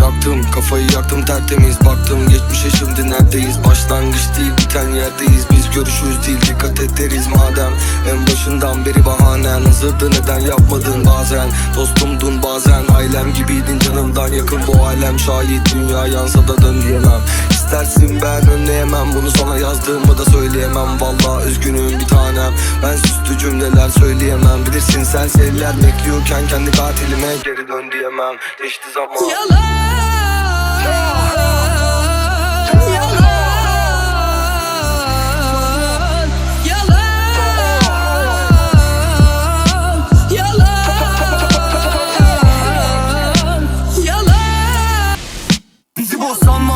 Yaktım kafayı yaktım tertemiz. Baktım geçmişe şimdi neredeyiz? Başlangıç değil biten yerdeyiz görüşürüz değil dikkat ederiz madem. En başından beri bahanen. Hazırdı neden yapmadın bazen? Dostumdun bazen. Ailem gibiydin canımdan yakın bu alem. Şahit dünya yansa da dön diyemem İstersin ben önleyemem. Bunu sana yazdığımı da söyleyemem. Valla üzgünüm bir tanem. Ben süslü cümleler söyleyemem. Bilirsin sen seriler bekliyorken kendi katilime geri dön diyemem. Geçti zaman. Yalan, było samo